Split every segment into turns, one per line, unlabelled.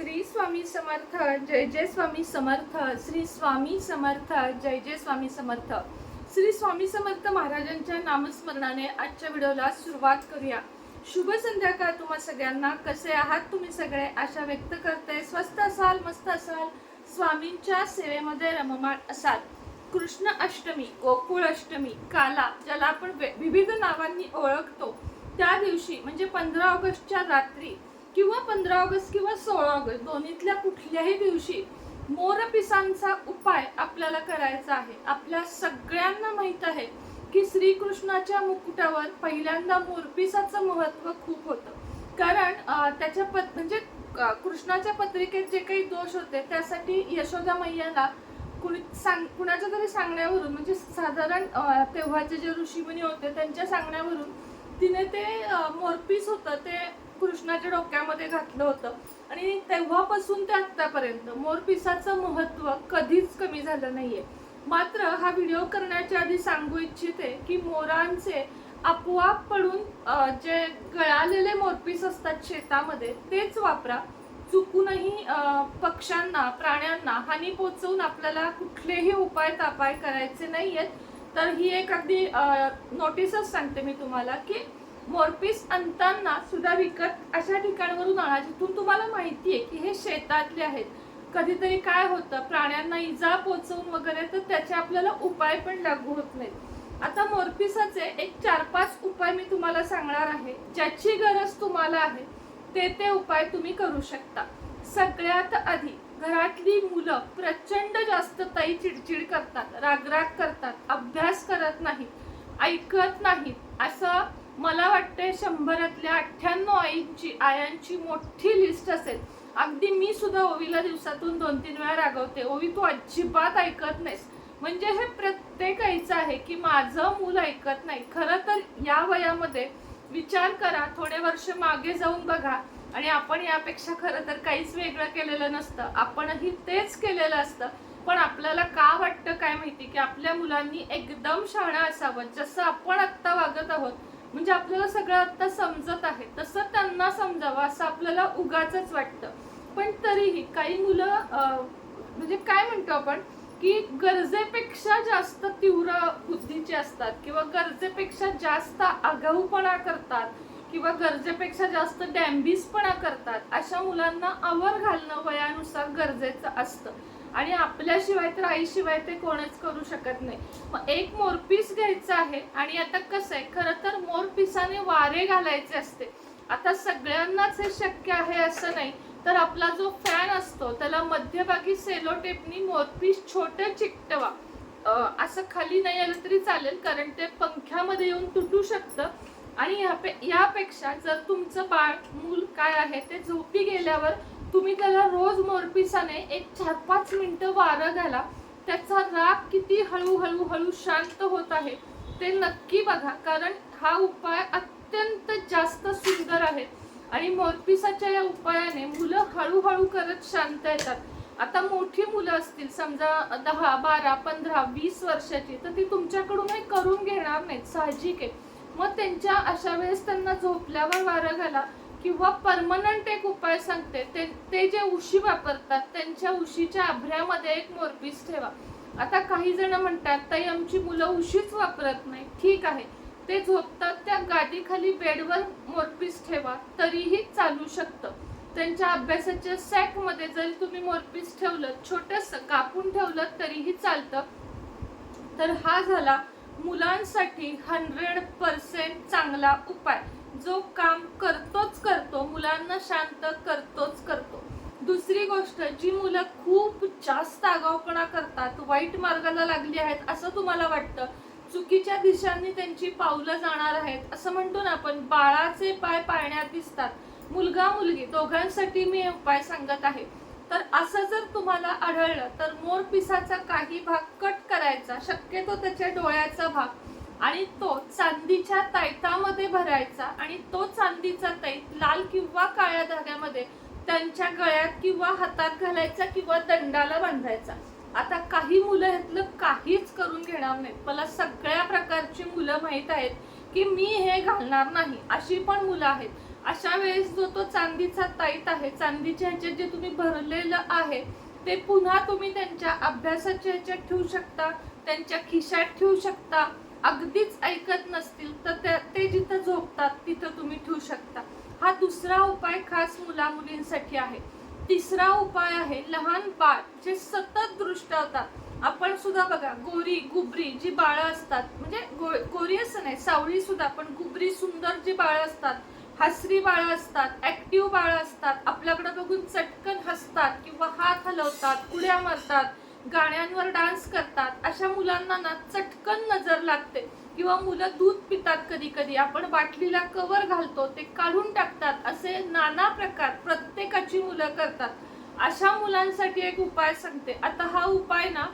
श्री स्वामी समर्थ जय जय स्वामी समर्थ श्री स्वामी समर्थ जय जय स्वामी समर्थ. श्री स्वामी समर्थ महाराजांच्या नामस्मरणाने आजच्या व्हिडिओला सुरुवात करूया. शुभ संध्याकाळ तुम्हा सगळ्यांना. कसे आहात तुम्ही सगळे? आशा व्यक्त करते. स्वस्त असाल मस्त असाल स्वामींच्या सेवेमध्ये रममाण असाल. कृष्ण अष्टमी गोकुळ अष्टमी काला ज्याला आपण विविध नावांनी ओळखतो. त्या दिवशी म्हणजे पंधरा ऑगस्टच्या रात्री किंवा पंधरा ऑगस्ट किंवा सोळा ऑगस्ट दोन्हीतल्या कुठल्याही दिवशी मोरपिसांचा उपाय आपल्याला करायचा आहे. आपल्या सगळ्यांना माहीत आहे की श्रीकृष्णाच्या मुकुटावर पहिल्यांदा मोरपिसाचं महत्त्व खूप होतं. कारण त्याच्या पत म्हणजे कृष्णाच्या पत्रिकेत जे काही दोष होते त्यासाठी यशोदा मैयाला कुणी सांग कुणाच्या तरी सांगण्यावरून म्हणजे साधारण तेव्हाचे जे ऋषीमुनी होते त्यांच्या सांगण्यावरून तिने ते मोरपीस होतं ते कृष्णाच्या डोक्यामध्ये घातलं होतं. आणि तेव्हापासून ते आत्तापर्यंत मोरपिसाचं महत्त्व कधीच कमी झालं नाहीये. मात्र हा व्हिडिओ करण्याच्या आधी सांगू इच्छिते की मोरांचे आपोआप पडून जे गळालेले मोरपीस असतात शेतामध्ये तेच वापरा. चुकूनही पक्ष्यांना प्राण्यांना हानी पोचवून आपल्याला कुठलेही उपाय तापाय करायचे नाही आहेत तर ही एक अगदी नोटीसच सांगते मी तुम्हाला की मोरपीस आणताना सुद्धा विकत अशा ठिकाणावरून आणा जिथून तुम्हाला माहिती आहे की हे शेतातले आहेत. कधीतरी काय होतं प्राण्यांना इजा पोचवून वगैरे तर त्याचे आपल्याला उपाय पण लागू होत नाहीत. आता मोरपिसाचे एक चार पाच उपाय मी तुम्हाला सांगणार आहे. ज्याची गरज तुम्हाला आहे ते ते उपाय तुम्ही करू शकता. सगळ्यात आधी घरातली मुलं प्रचंड जास्त ताई चिडचिड करतात रागराग करतात अभ्यास करत नाहीत ऐकत नाहीत. असं मला वाटते शंभरातल्या अठ्ठ्याण्णव आईंची आयांची मोठी लिस्ट असेल. अगदी मी सुद्धा ओवीला दिवसातून दोन तीन वेळा रागवते. ओवी तू अजिबात ऐकत नाहीस. म्हणजे हे प्रत्येक आईचं आहे की माझं मूल ऐकत नाही. खरं तर या वयामध्ये विचार करा थोडे वर्ष मागे जाऊन बघा. आणि आपण यापेक्षा खरं तर काहीच वेगळं केलेलं नसतं. आपणही तेच केलेलं असतं. पण आपल्याला का वाटतं काय माहिती? की आपल्या मुलांनी एकदम शहाणा असावं. जसं आपण आत्ता वागत आहोत म्हणजे आपल्याला सगळं आता समजत आहे. तसं त्यांना समजावं असं आपल्याला उगाच वाटतं. पण तरीही काही मुलं म्हणजे काय म्हणतो आपण की गरजेपेक्षा जास्त तीव्र बुद्धीचे असतात किंवा गरजेपेक्षा जास्त आगाऊपणा करतात किंवा गरजेपेक्षा जास्त डॅम्बिसपणा करतात अशा मुलांना आवर घालणं वयानुसार गरजेचं असतं. आणि आपल्याशिवाय तर आईशिवाय ते कोणच करू शकत नाही. मग एक मोरपीस घ्यायचं आहे आणि आता कसं आहे खरं तर पिसाने वारे घालायचे असते. आता सगळ्यांनाच हे शक्य आहे असं नाही तर आपला जो फॅन असतो त्याला मध्यभागी सेलो टेपनी मोरपीस छोटं चिकटवा. असं खाली नाही आलं तरी चालेल कारण ते पंख्यामध्ये येऊन तुटू शकतं. आणि ह्यापे यापेक्षा जर तुमचं बाळ मूल काय आहे ते झोपी गेल्यावर तुम्ही त्याला रोज मोरपिसाने एक चार पाच मिनटं वारं घाला. त्याचा राग किती हळूहळू हळू शांत होत आहे. ते नक्की बघा कारण हा उपाय अत्यंत जास्त सुंदर आहे. आणि मोरपिसाच्या या उपायाने मुलं हळूहळू करत शांत येतात. आता मोठी मुलं असतील समजा दहा बारा पंधरा वीस वर्षाची तर ती तुमच्याकडून हे करून घेणार नाहीत साहजिक आहे. मग त्यांच्या अशा वेळेस त्यांना झोपल्यावर वारा घाला किंवा परमनंट एक उपाय सांगते ते ते जे उशी वापरतात त्यांच्या उशीच्या आभऱ्यामध्ये एक मोरपीस ठेवा. आता काही जण म्हणतात ताई आमची मुलं उशीच वापरत नाही. ठीक आहे. ते झोपतात त्या गादीखाली बेडवर मोरपीस ठेवा तरीही चालू शकतं. त्यांच्या अभ्यासाच्या सॅकमध्ये जरी तुम्ही मोरपीस ठेवलं छोटस कापून ठेवलं तरीही चालतं. तर हा झाला मुलांसाठी हंड्रेड पर्सेंट चांगला उपाय. जो काम करतोच करतो मुलांना शांत करतो. गोष्ट जी मुलं खूप जास्त आगाऊपणा करतात वाईट मार्गाला लागली आहेत असं तुम्हाला वाटतं? चुकीच्या दिशांनी त्यांची पावलं जाणार आहेत असं म्हणतो ना आपण बाळाचे पाय पाळण्यात दिसतात. मुलगा मुलगी दोघांसाठी मी उपाय सांगत आहे. तर असं जर तुम्हाला आढळलं तर मोर पिसाचा काही भाग कट करायचा शक्यतो त्याच्या डोळ्याचा भाग. आणि तो चांदीच्या तैतामध्ये भरायचा आणि तो चांदीचा तैत लाल किंवा काळ्या धाग्यामध्ये त्यांच्या गळ्यात किंवा हातात घालायचा किंवा दंडाला बांधायचा. आता काही मुलं ह्यातलं काहीच करून घेणार नाहीत. मला सगळ्या प्रकारची मुलं माहीत आहेत की मी हे घालणार नाही अशी पण मुलं आहेत. अशा वेळेस जो तो चांदीचा ताईत आहे चांदीच्या ह्याच्यात जे तुम्ही भरलेलं आहे ते पुन्हा तुम्ही त्यांच्या अभ्यासाच्या ह्याच्यात ठेवू शकता त्यांच्या खिशात ठेवू शकता. अगदीच ऐकत नसतील तर त्या- ते जिथं झोपतात तिथं तुम्ही ठेवू शकता हा दुसरा उपाय खास मुला मुलींसाठी आहे. तिसरा उपाय आहे लहान बाळ जे सतत दृष्ट होतात आपण सुद्धा बघा गोरी गुबरी जी बाळं असतात म्हणजे गो- गोरी असं नाही सावळी सुद्धा पण गुबरी सुंदर जी बाळं असतात हसरी बाळं असतात ऍक्टिव्ह बाळं असतात आपल्याकडे बघून चटकन हसतात किंवा हात हलवतात उड्या मारतात गाण्यांवर डान्स करतात अशा मुलांना ना चटकन नजर लागते. किंवा मुलं दूध पितात कधी कधी आपण बाटलीला कवर घालतो ते काढून टाकतात असे नाना प्रकार प्रत्येकाची मुलं करतात. अशा मुलांसाठी एक उपाय सांगते. आता हा उपाय ना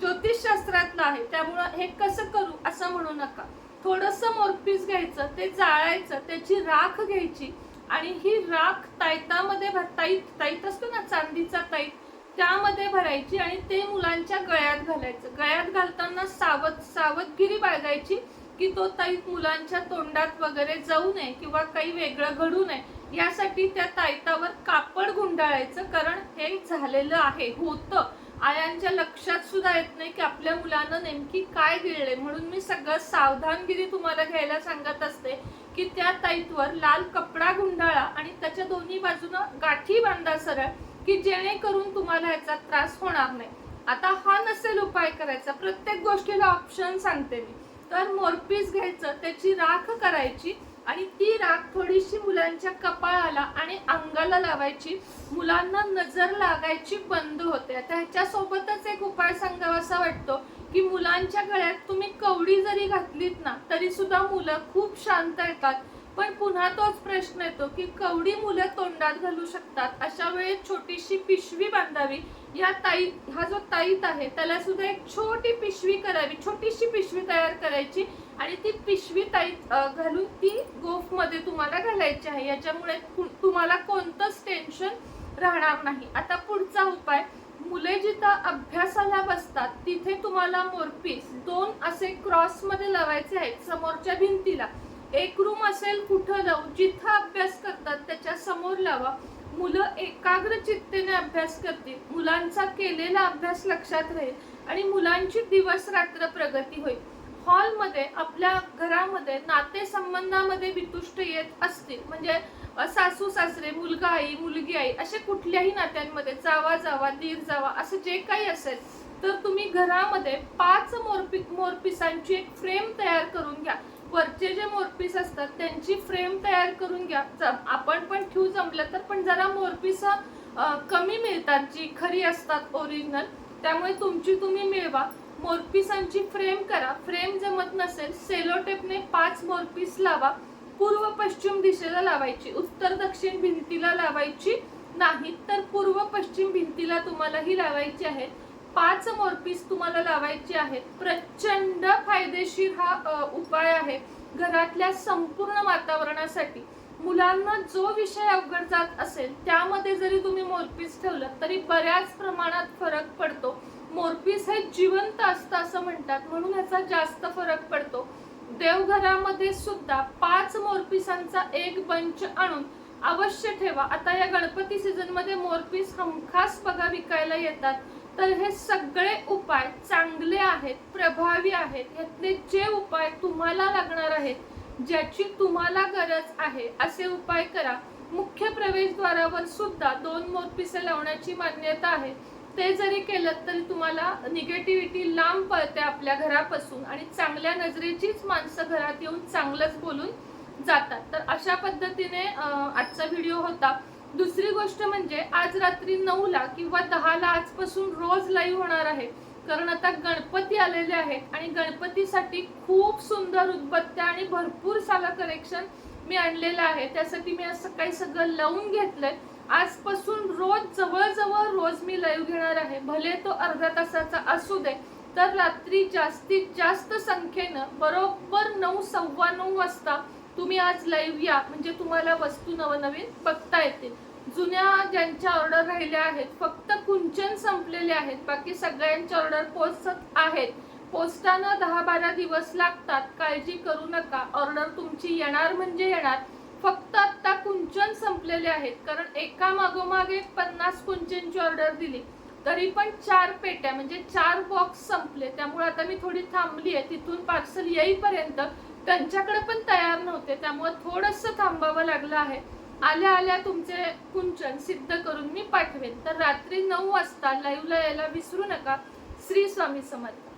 ज्योतिषशास्त्रातला आहे त्यामुळं हे कसं करू असं म्हणू नका. थोडस मोरपीस घ्यायचं ते जाळायचं त्याची राख घ्यायची आणि ही राख ताईतामध्ये ताईत ताईत असतो ना चांदीचा ताईत त्यामध्ये भरायची आणि ते मुलांच्या गळ्यात घालायचं. गळ्यात घालताना सावध सावधगिरी बाळगायची की तो ताईत मुलांच्या तोंडात वगैरे जाऊ नये किंवा काही वेगळं घडू नये. यासाठी त्या ताईतावर कापड गुंडाळायचं कारण हे झालेलं आहे होतं. आयांच्या लक्षात सुद्धा येत नाही की आपल्या मुलानं नेमकी काय गिळले म्हणून मी सगळं सावधानगिरी तुम्हाला घ्यायला सांगत असते की त्या ताईतवर लाल कपडा गुंडाळा आणि त्याच्या दोन्ही बाजूनं गाठी बांधा सरळ. की जेणेकरून तुम्हाला याचा त्रास होणार नाही. आता हा नसेल उपाय करायचा. प्रत्येक गोष्टीला ऑप्शन सांगते मी. तर मोरपीस घ्यायचं त्याची राख करायची आणि ती राख थोडीशी मुलांच्या कपाळाला आणि अंगाला लावायची. मुलांना नजर लागायची बंद होते. आता ह्याच्यासोबतच एक उपाय सांगावा असा वाटतो की मुलांच्या गळ्यात तुम्ही कवडी जरी घातलीत ना तरी सुद्धा मुलं खूप शांत येतात. पण पुन्हा तोच प्रश्न येतो की कवडी मुलं तोंडात घालू शकतात? अशा वेळेस छोटीशी पिशवी बांधावी. या ताई हा जो ताईत आहे त्याला सुद्धा एक छोटी पिशवी करावी. छोटीशी पिशवी तयार करायची आणि ती पिशवी ताईत घालून ती गोफमध्ये तुम्हाला घालायची आहे. याच्यामुळे तुम्हाला कोणतंच टेन्शन राहणार नाही. आता पुढचा उपाय. मुले जिथं अभ्यासाला बसतात तिथे तुम्हाला मोरपीस दोन असे क्रॉसमध्ये लावायचे आहेत समोरच्या भिंतीला. एक रूम असेल कुठं जाऊ जिथं अभ्यास करतात त्याच्यासमोर लावा. मुलं एकाग्र चित्तेने अभ्यास करतील. मुलांचा केलेला अभ्यास लक्षात राहील आणि मुलांची दिवस रात्र प्रगती होईल. हॉलमध्ये आपल्या घरामध्ये नातेसंबंधामध्ये वितुष्ट येत असतील. म्हणजे सासू सासरे मुलगा आई मुलगी आई असे कुठल्याही नात्यांमध्ये जावा जावा दीर जावा असं जे काही असेल तर तुम्ही घरामध्ये पाच मोरपी मोरपिसांची एक फ्रेम तयार करून घ्या. वरचे जे मोरपीस असतात त्यांची फ्रेम तयार करून घ्या. आपण पण ठेवू जमलं तर पण जरा मोरपीस कमी मिळतात जी खरी असतात ओरिजिनल त्यामुळे तुमची तुम्ही मिळवा. मोरपिसांची फ्रेम करा. फ्रेम जमत नसेल सेलो टेपने पाच मोरपीस लावा. पूर्व पश्चिम दिशेला लावायची. उत्तर दक्षिण भिंतीला लावायची नाही तर पूर्व पश्चिम भिंतीला तुम्हाला ही लावायची आहे. पाच मोरपीस तुम्हाला लावायचे आहेत. प्रचंड फायदेशीर हा उपाय आहे. घरातल्या संपूर्ण वातावरणासाठी. मुलांना जो विषय अवघड जात असेल त्यामध्ये जरी तुम्ही मोरपीस ठेवलं तरी बऱ्याच प्रमाणात फरक पडतो. मोरपीस हे जिवंत असतं असं म्हणतात म्हणून ह्याचा जास्त फरक पडतो. देवघरामध्ये सुद्धा पाच मोरपिसांचा एक बंच आणून अवश्य ठेवा. आता या गणपती सीझनमध्ये मोरपीस हमखास बघा विकायला येतात. तर हे सगळे उपाय चांगले आहेत प्रभावी आहेत. यातले जे उपाय तुम्हाला लागणार आहेत ज्याची तुम्हाला गरज आहे असे उपाय करा. मुख्य प्रवेशद्वारावर सुद्धा दोन मोरपिसे लावण्याची मान्यता आहे. ते जरी केलं तरी तुम्हाला निगेटिव्हिटी लांब पळते आपल्या घरापासून आणि चांगल्या नजरेचीच माणसं घरात येऊन चांगलंच बोलून जातात. तर अशा पद्धतीने आजचा व्हिडिओ होता. दुसरी गोष्ट म्हणजे आज रात्री नऊला किंवा दहाला आजपासून रोज लाईव्ह होणार आहे. कारण आता गणपती आलेले आहेत आणि गणपतीसाठी खूप सुंदर उदबत्त्या आणि भरपूर साला कलेक्शन मी आणलेलं आहे. त्यासाठी मी आज सकाळी सगळं लावून घेतलंय. आजपासून रोज जवळजवळ रोज मी लाईव्ह घेणार आहे. भले तो अर्ध्या तासाचा असू दे तर रात्री जास्तीत जास्त संख्येनं बरोबर नऊ सव्वा नऊ वाजता तुम्ही आज लाईव्ह या म्हणजे तुम्हाला वस्तू नवनवीन बघता येतील. जुन्या ज्यांच्या ऑर्डर राहिल्या आहेत फक्त कुंचन संपलेले आहेत. बाकी सगळ्यांच्या ऑर्डर पोचत आहेत. पोस्टानं दहा बारा दिवस लागतात. काळजी करू नका. ऑर्डर तुमची येणार म्हणजे येणार. फक्त आता कुंचन संपलेले आहेत. कारण एका मागोमाग एक पन्नास कुंचनची ऑर्डर दिली. तरी पण चार पेट्या म्हणजे चार बॉक्स संपले. त्यामुळे आता मी थोडी थांबली आहे तिथून पार्सल येईपर्यंत त्यांच्याकडे पण तयार नव्हते त्यामुळे थोडंसं थांबावं लागलं आहे. आल्या आल्या तुमचे कुंचन सिद्ध करून मी पाठवेन. तर रात्री नऊ वाजता लाईव्हला यायला विसरू नका. श्री स्वामी समर्थ.